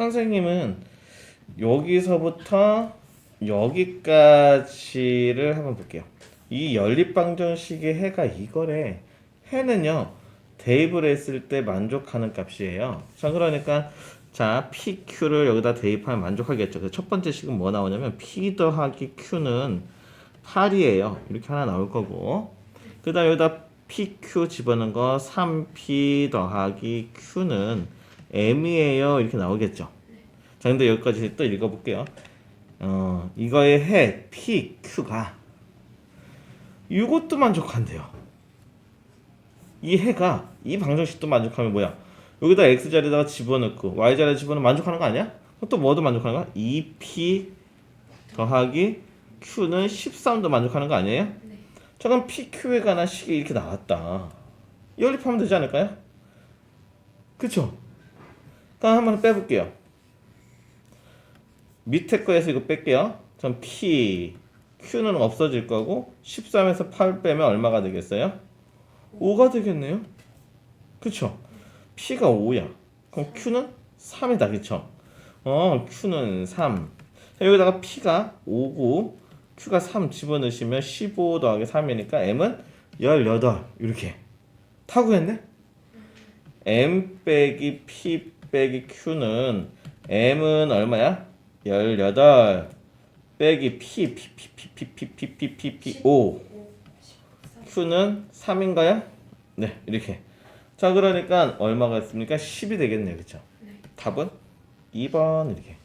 선생님은 여기서부터 여기까지를 한번 볼게요. 이 연립방정식의 해가 이거래. 해는요. 대입을 했을 때 만족하는 값이에요. 자, 그러니까 자, PQ를 여기다 대입하면 만족하겠죠. 그래서 첫 번째 식은 뭐 나오냐면 P 더하기 Q는 8이에요. 이렇게 하나 나올 거고. 그 다음에 여기다 PQ 집어넣은 거 3P 더하기 Q는 M이에요. 이렇게 나오겠죠. 자, 근데 여기까지 또 읽어볼게요. 어, 이거의 해 PQ가 이것도 만족한대요. 이 해가 이 방정식도 만족하면 뭐야? 여기다 x 자리에다가 집어넣고 y 자리에 집어넣으면 만족하는 거 아니야? 또 뭐도 만족하는 거야? 2p 더하기 q는 13도 만족하는 거 아니에요? 네. 자 그럼 pq에 관한 식이 이렇게 나왔다. 연립하면 되지 않을까요? 그쵸? 그럼 한번 빼볼게요. 밑에 거에서 이거 뺄게요. 전 p q는 없어질 거고 13에서 8 빼면 얼마가 되겠어요? 5가 되겠네요. 그쵸? P가 5야. 그럼 Q는 3이다. 그쵸? 어, Q는 3. 자, 여기다가 P가 5고 Q가 3 집어넣으시면 15 더하기 3이니까 M은 18. 이렇게. 다 구했네? M 빼기 P 빼기 Q는 M은 얼마야? 18 빼기 P P P P P P P P P P 5 Q는 3인가요? 네, 이렇게. 자, 그러니까 얼마가 있습니까? 10이 되겠네요. 네. 답은 2번 이렇게.